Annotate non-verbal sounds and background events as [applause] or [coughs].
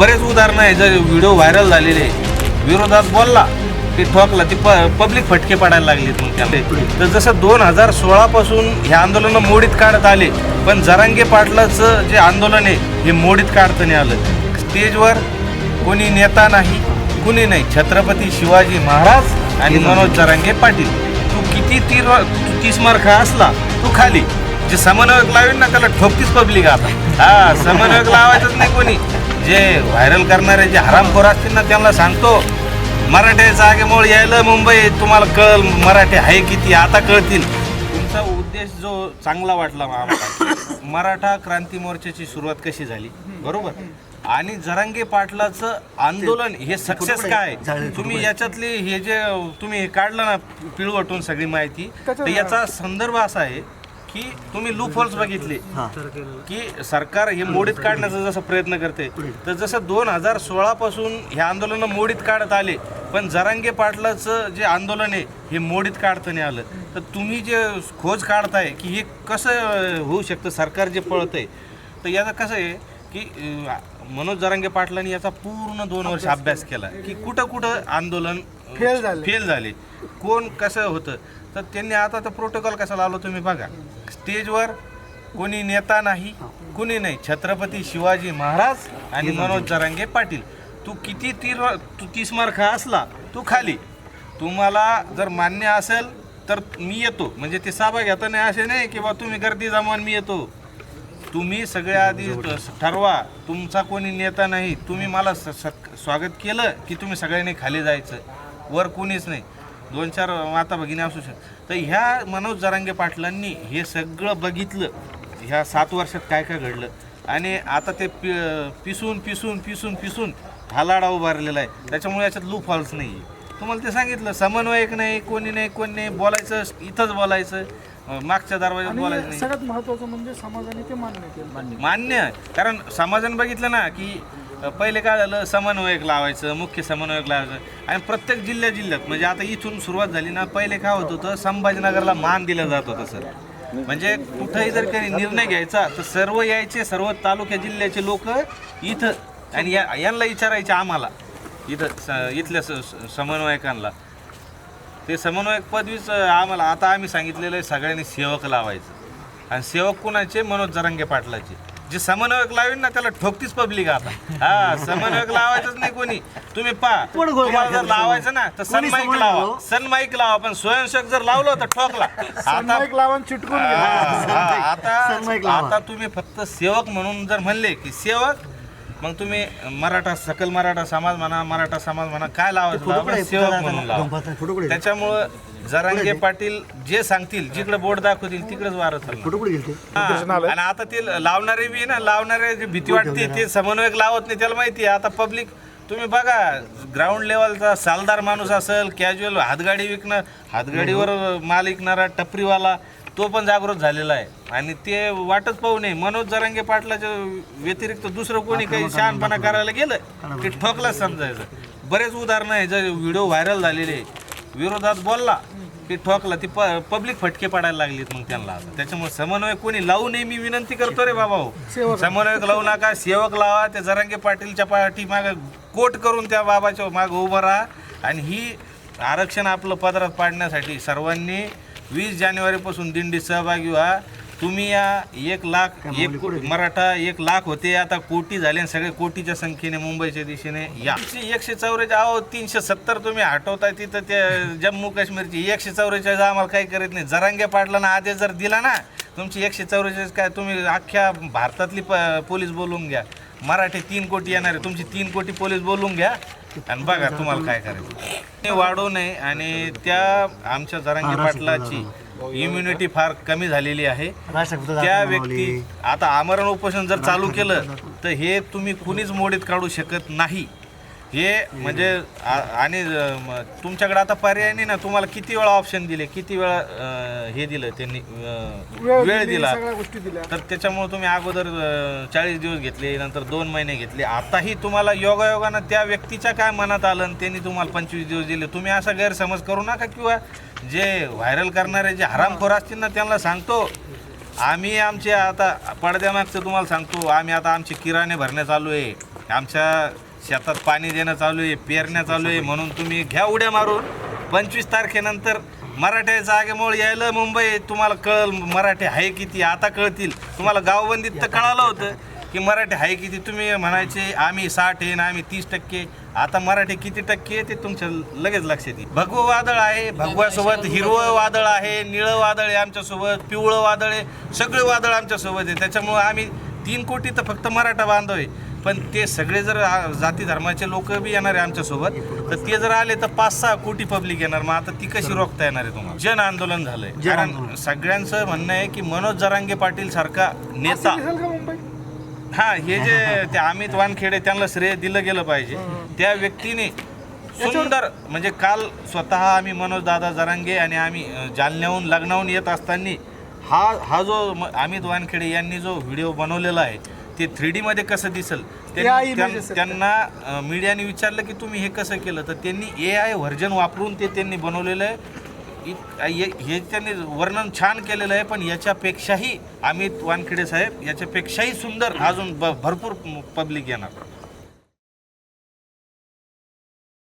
बरेच उदाहरणं आहे जर व्हिडिओ व्हायरल झालेले विरोधात बोलला की ठोकला ती पब्लिक फटके पडायला लागलीत मग त्याला. तर जसं दोन हजार सोळापासून हे आंदोलन मोडीत काढत आले पण जरांगे पाटलाचं जे आंदोलन आहे हे मोडीत काढता नाही आलं. स्टेजवर कोणी नेता नाही कुणी नाही. छत्रपती शिवाजी महाराज आणि मनोज जरांगे पाटील. तू किती तीर तू तीस मार्क असला तू खाली. जे समन्वयक लावेल ना त्याला ठोकतीच पब्लिक आता. हा समन्वयक लावायचंच नाही कोणी. जे व्हायरल करणारे जे हरामखोर असतील ना त्यांना सांगतो मराठ्याचा आगेमोळ यायला मुंबई तुम्हाला कळ मराठी आहे किती आता कळतील. तुमचा उद्देश जो चांगला वाटला आम्हाला [coughs] मराठा क्रांती मोर्चाची सुरुवात कशी झाली? बरोबर? आणि जरांगे पाटलाचं आंदोलन हे सक्सेस काय? तुम्ही याच्यातली हे जे तुम्ही हे काढलं ना पिळवटून सगळी माहिती तर याचा संदर्भ असा आहे की तुम्ही लूप होल्स बघितले. की सरकार हे मोडीत काढण्याचा जसा प्रयत्न करते तर जसं दोन हजार सोळा पासून हे आंदोलन मोडीत काढत आले पण जरांगे पाटलाचं जे आंदोलन आहे हे मोडीत काढता नाही आलं. तर तुम्ही जे खोज काढताय की हे कसं होऊ शकतं सरकार जे पळतंय तर याचं कसं आहे की मनोज जरांगे पाटलांनी याचा पूर्ण दोन वर्ष अभ्यास केला की कुठं कुठं आंदोलन Fail झाले. फेल झाले. कोण कसं होतं तर त्यांनी आता तर प्रोटोकॉल कसा लावला तुम्ही बघा. स्टेजवर कोणी नेता नाही कुणी नाही. छत्रपती शिवाजी महाराज आणि मनोज जरांगे पाटील. तू किती तीर तू तीस मार्क असला तू खाली. तुम्हाला जर मान्य असेल तर मी येतो. म्हणजे ते सभा घेता नाही असे नाही की बा तुम्ही गर्दी जमवून मी येतो. तुम्ही सगळ्या आधी ठरवा. तुमचा कोणी नेता नाही. तुम्ही मला स्वागत केलं की तुम्ही सगळ्यांनी खाली जायचं. वर कोणीच नाही. दोन चार माता भगिनी असू शकत तर ह्या मनोज जरांगे पाटलांनी हे सगळं बघितलं. ह्या सात वर्षात काय काय घडलं. आणि आता ते पि पिसून पिसून पिसून पिसून हालाडा उभारलेला आहे. त्याच्यामुळे याच्यात लूप फॉल्स नाही आहे तुम्हाला ते सांगितलं समन्वयक नाही कोणी नाही कोणी नाही बोलायचं इथंच बोलायचं. मागच्या दरवाज्यात बोलायचं नाही. सगळ्यात महत्वाचं म्हणजे समाजाने ते मान्य केलं. मान्य आहे. कारण समाजाने बघितलं ना की पहिले काय झालं समन्वयक लावायचं मुख्य समन्वयक लावायचं. आणि प्रत्येक जिल्ह्या जिल्ह्यात म्हणजे आता इथून सुरुवात झाली ना पहिले काय होत होतं संभाजीनगरला मान दिला जात होता सर. म्हणजे कुठंही जर काही निर्णय घ्यायचा तर सर्व यायचे सर्व तालुक्या जिल्ह्याचे लोक इथं आणि या यांना विचारायचे आम्हाला इथं स- इथल्या स- समन्वयकांना. ते समन्वयक पदवीच आम्हाला आता आम्ही सांगितलेलं आहे सगळ्यांनी सेवक लावायचं. आणि सेवक कोणाचे? मनोज जरांगे पाटलाचे. जे समन्वयक लावेल ना त्याला ठोकतीच पब्लिक आता. हा समन्वयक लावायचंच नाही कोणी. तुम्ही पा तुम्हाला जर लावायचं ना तर सनमाईक लावा. सनमाईक लावा पण स्वयंसेवक जर लावलं तर ठोकला. आता सन्माईक लावून चिटकून हा, आता आता तुम्ही फक्त सेवक म्हणून जर म्हणले की सेवक मग तुम्ही मराठा सकल मराठा समाज म्हणा मराठा समाज म्हणा काय लावायचं लावा, पण सेवक म्हणून लावा. त्याच्यामुळं जरांगे पाटील जे सांगतील जिकडे बोर्ड दाखवतील तिकडेच वारं चालणार. हा, आणि आता ते लावणारे बी ना लावणारे जे भीती वाटते ते समन्वयक लावत नाही त्याला माहिती आहे. आता पब्लिक तुम्ही बघा ग्राउंड लेवलचा सालदार माणूस असेल कॅज्युअल हातगाडी विकणार हातगाडीवर माल विकणारा टपरीवाला तो पण जागृत झालेला आहे. आणि ते वाटच पाहू नये. मनोज जरांगे पाटलाच्या व्यतिरिक्त दुसरं कोणी काही शहाणपणा करायला गेलं की ठोकलाच समजायचं. बरेच उदाहरणं आहे जर व्हिडिओ व्हायरल झालेले विरोधात बोलला की ठोकला ती पब्लिक फटके पडायला लागलीत मग त्यांना आता. त्याच्यामुळे समन्वय कोणी लावू नये मी विनंती करतो रे बाबा हो. समन्वयक लावू नका सेवक लावा त्या जरांगे पाटीलच्या पाठी माग कोट करून त्या बाबाच्या माग उभं राहा. आणि ही आरक्षण आपलं पदरात पाडण्यासाठी सर्वांनी वीस जानेवारीपासून दिंडी सहभागी व्हा. तुम्ही या एक लाख एक को- मराठा एक लाख होते आता कोटी झाले आणि सगळे कोटीच्या संख्येने मुंबईच्या दिशेने या. एकशे चौवेचाळीस अहो तीनशे सत्तर तुम्ही हटवताय तिथं ते जम्मू काश्मीरची एकशे चौवेचाळीस आम्हाला काही करत नाही. जरांगे पाटला ना आदेश जर दिला ना तुमची एकशे चौवेचाळीस काय तुम्ही अख्ख्या भारतातली प पोलीस बोलवून घ्या. मराठी तीन कोटी येणार आहे तुमची तीन कोटी पोलीस बोलवून घ्या. आणि बघा तुम्हाला काय करायचं. ते वाढवू नये आणि त्या आमच्या जरांगे पाटलाची इम्युनिटी फार कमी झालेली आहे. त्या व्यक्ती आता आमरण उपोषण जर चालू केलं तर हे तुम्ही कुणीच मोडीत काढू शकत नाही. हे म्हणजे आ- आणि म- तुमच्याकडे आता पर्याय नाही ना तुम्हाला किती वेळा ऑप्शन दिले? किती वेळा अं, हे दिलं त्यांनी अं, वेळ दिली, दिला? सगळ्या गोष्टी दिल्या. तर त्याच्यामुळे तुम्ही अगोदर चाळीस दिवस घेतले नंतर दोन महिने घेतले. आताही तुम्हाला योगायोगानं त्या व्यक्तीच्या काय मनात आलं आणि त्यांनी तुम्हाला पंचवीस दिवस दिले? तुम्ही असा गैरसमज करू नका किंवा जे व्हायरल करणारे जे हरामखोर असतील ना त्यांना सांगतो. आम्ही आमचे आता पडद्यामागचं तुम्हाला सांगतो आम्ही आता आमचे किराणे भरणे चालू आहे. आमच्या शेतात पाणी देणं चालू आहे पेरण्या चालू आहे म्हणून तुम्ही घ्या उड्या मारून. पंचवीस तारखेनंतर मराठ्या आगेमुळे यायला मुंबई तुम्हाला कळल मराठी आहे किती आता कळतील. तुम्हाला गावबंदीत तर कळालं होतं की मराठी आहे किती. तुम्ही म्हणायचे आम्ही साठ आहे ना आम्ही तीस टक्के आता मराठी किती टक्के आहे ते तुमच्या लगेच लक्षात येईल. भगवं वादळ आहे भगव्यासोबत हिरवं वादळ आहे निळं वादळ आहे आमच्यासोबत पिवळं वादळ आहे सगळे वादळ आमच्यासोबत आहे. त्याच्यामुळं आम्ही तीन कोटी तर फक्त मराठा बांधव आहे. पण ते सगळे जर जाती धर्माचे लोक बी येणार आहे आमच्यासोबत तर ते जर आले तर पाच सहा कोटी पब्लिक येणार. मग आता ती कशी रोखता येणार आहे तुम्हाला? जन आंदोलन झालंय. कारण सगळ्यांचं म्हणणं आहे की मनोज जरांगे पाटील सारखा नेता. हा हे जे ते अमित वानखेडे त्यांना श्रेय दिलं गेलं पाहिजे. त्या व्यक्तीने सुंदर म्हणजे काल स्वतः आम्ही मनोज दादा जरांगे आणि आम्ही जालन्याहून लग्नाहून येत असताना हा हा जो म- अमित वानखेडे यांनी जो व्हिडिओ बनवलेला आहे ते थ्री डी मध्ये कसं दिसल? त्या त्यांनी- images त्यां- आहेत. त्यांना अ, मीडियाने विचारलं की तुम्ही हे कसं केलं? तर त्यांनी ए आय व्हर्जन वापरून ते त्यांनी बनवलेलं आहे. इत- हे हे त्यांनी वर्णन छान केलेलं आहे पण याच्यापेक्षाही अमित वानखेडे साहेब याच्यापेक्षाही सुंदर अजून भरपूर पब्लिक येणार.